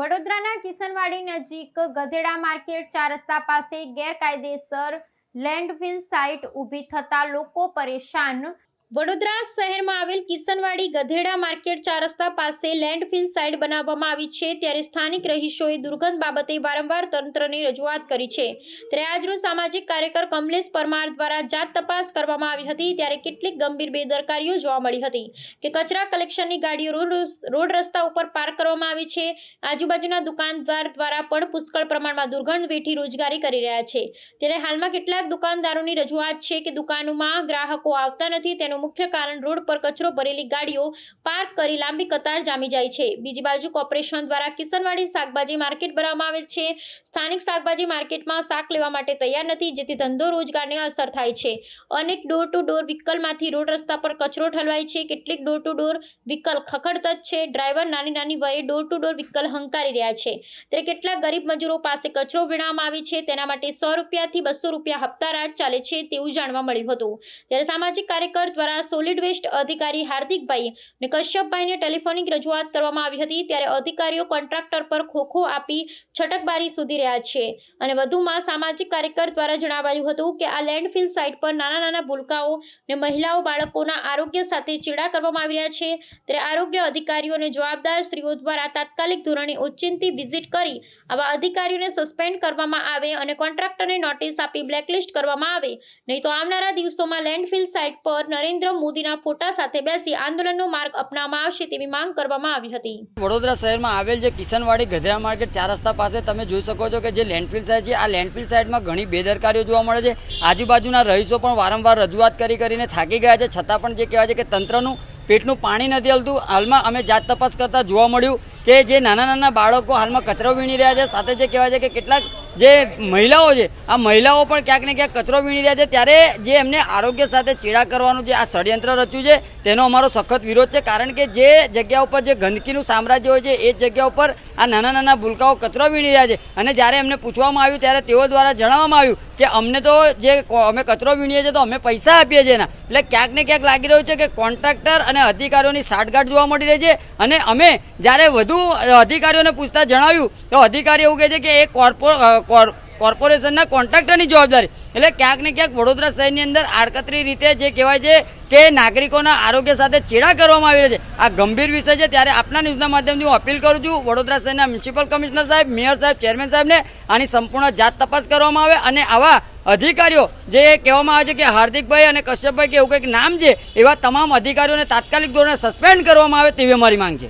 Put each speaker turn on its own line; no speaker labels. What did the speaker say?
વડોદરાના કિશનવાડી નજીક ગધેડા માર્કેટ ચાર રસ્તા પાસે ગેરકાયદેસર લેન્ડફિલ સાઇટ ઊભી થતા લોકો પરેશાન વડોદરા શહેરમાં આવેલ કિશનવાડી ગધેડા માર્કેટ ચાર રસ્તા પાસે લેન્ડફિલ સાઇટ બનાવવામાં આવી છે. ત્યારે સ્થાનિક રહીશોએ દુર્ગંધ બાબતે વારંવાર તંત્રને રજૂઆત કરી છે. ત્યારે આજરોજ સામાજિક કાર્યકર કમલેશ પરમાર દ્વારા જાત તપાસ કરવામાં આવી હતી. ત્યારે કેટલીક ગંભીર બેદરકારીઓ જોવા મળી હતી કે કચરા કલેક્શનની ગાડીઓ રોડ રસ્તા ઉપર પાર્ક કરવામાં આવી છે. આજુબાજુના દુકાનદાર દ્વારા પણ પુષ્કળ પ્રમાણમાં દુર્ગંધ વેઠી રોજગારી કરી રહ્યા છે. ત્યારે હાલમાં કેટલાક દુકાનદારોની રજૂઆત છે કે દુકાનોમાં ગ્રાહકો આવતા નથી, તેનું મુખ્ય કારણ રોડ પર કચરો ભરેલી ગાડીઓ પાર્ક કરી લાંબી કતાર જામી જાય છે. બીજી બાજુ કોર્પોરેશન દ્વારા કિસનવાડી શાકભાજી માર્કેટ ભરવામાં આવેલ છે. સ્થાનિક શાકભાજી માર્કેટમાં શાક લેવા માટે તૈયાર નથી, જેથી ધંધો રોજગારને અસર થાય છે. અનેક ડોર ટુ ડોર વ્હીકલમાંથી રોડ રસ્તા પર કચરો ઠલવાય છે. કેટલીક ડોર ટુ ડોર વ્હીકલ ખખડત જ છે. ડ્રાઈવર નાની નાની વયે ડોર ટુ ડોર વ્હીકલ હંકારી રહ્યા છે. ત્યારે કેટલાક ગરીબ મજૂરો પાસે કચરો વીણવામાં આવે છે. તેના માટે સો રૂપિયાથી બસો રૂપિયા હપ્તા રાજ ચાલે છે તેવું જાણવા મળ્યું હતું. ત્યારે સામાજિક કાર્યકર દ્વારા સોલિડ વેસ્ટ અધિકારી હાર્દિકભાઈ અને કશ્યપભાઈને ટેલિફોનિક રજૂઆત કરવામાં આવી હતી ત્યારે અધિકારીઓ કોન્ટ્રાક્ટર પર ખોખો આપી છટકબારી સુધી રહ્યા છે. અને વધુમાં સામાજિક કાર્યકર દ્વારા જણાવાયું હતું કે આ લેન્ડફિલ સાઇટ પર નાના નાના ભૂલકાઓ અને મહિલાઓ બાળકોના આરોગ્ય સાથે ચેડા કરવામાં આવી રહ્યા છે. ત્યારે આરોગ્ય અધિકારીઓ અને જવાબદાર શ્રીઓ દ્વારા તાત્કાલિક ધોરણે ઉચ્ચિંતી વિઝિટ કરી આવા અધિકારીઓને સસ્પેન્ડ કરવામાં આવે અને કોન્ટ્રાક્ટરને નોટિસ આપી બ્લેકલિસ્ટ કરવામાં આવે. નહીં તો આવનારા દિવસોમાં લેન્ડફિલ સાઇટ પર નરેન્દ્ર મોદીના ફોટા સાથે બેસી આંદોલનનો માર્ગ અપનાવવામાં આવશે તેવી માંગ કરવામાં આવી હતી.
વડોદરા શહેરમાં આવેલ જે કિશનવાડી ગધરા માર્કેટ ચાર રસ્તા પાસે તમે જોઈ શકો છો કે જે લેન્ડફિલ સાઇડ છે, આ લેન્ડફિલ સાઇડમાં ઘણી બેદરકારીઓ જોવા મળે છે. આજુબાજુના રહીશો પણ વારંવાર રજૂઆત કરી કરીને થાકી ગયા છે. છતાં પણ જે કહેવાય છે કે તંત્રનું પેટનું પાણી નથી હલતું. હાલમાં અમે જાત તપાસ કરતાં જોવા મળ્યું કે જે નાના નાના બાળકો હાલમાં કચરો વીણી રહ્યા છે. સાથે જે કહેવાય છે કે કેટલાક જે મહિલાઓ છે, આ મહિલાઓ પણ ક્યાંક ને ક્યાંક કચરો વીણી રહ્યા છે, ત્યારે જે એમને આરોગ્ય સાથે છેડા કરવાનું જે આ ષડયંત્ર રચ્યું છે, તેનો અમારો સખત વિરોધ છે, કારણ કે જે જગ્યા ઉપર જે ગંદકીનું સામ્રાજ્ય હોય છે, એ જગ્યા ઉપર આ નાના નાના ભૂલકાઓ કચરો વીણી રહ્યા છે. અને જ્યારે એમને પૂછવામાં આવ્યું, ત્યારે તેઓ દ્વારા જણાવવામાં આવ્યું કે અમને તો જે અમે કચરો વીણીએ છીએ તો અમે પૈસા આપીએ છીએ એના. એટલે ક્યાંક ને ક્યાંક લાગી રહ્યું છે કે કોન્ટ્રાક્ટર અને અધિકારીઓની સાઠગાંઠ જોવા મળી રહી છે. અને અમે જ્યારે વધુ અધિકારીઓને પૂછતા જણાવ્યું, તો અધિકારી એવું કહે છે કે એ કોર્પો કોર્પોરેશનના કોન્ટ્રાક્ટરની જવાબદારી. એટલે ક્યાંક ને ક્યાંક વડોદરા શહેરની અંદર આડકતરી રીતે જે કહેવાય છે કે નાગરિકોના આરોગ્ય સાથે ચેડા કરવામાં આવી રહ્યો છે. આ ગંભીર વિષય છે, ત્યારે આપના ન્યૂઝના માધ્યમથી હું અપીલ કરું છું, વડોદરા શહેરના મ્યુનિસિપલ કમિશનર સાહેબ, મેયર સાહેબ, ચેરમેન સાહેબને આની સંપૂર્ણ જાત તપાસ કરવામાં આવે અને આવા અધિકારીઓ જે કહેવામાં આવે છે કે હાર્દિકભાઈ અને કશ્યપભાઈ કે એવું કંઈક નામ છે, એવા તમામ અધિકારીઓને તાત્કાલિક ધોરણે સસ્પેન્ડ કરવામાં આવે તેવી અમારી માંગ છે.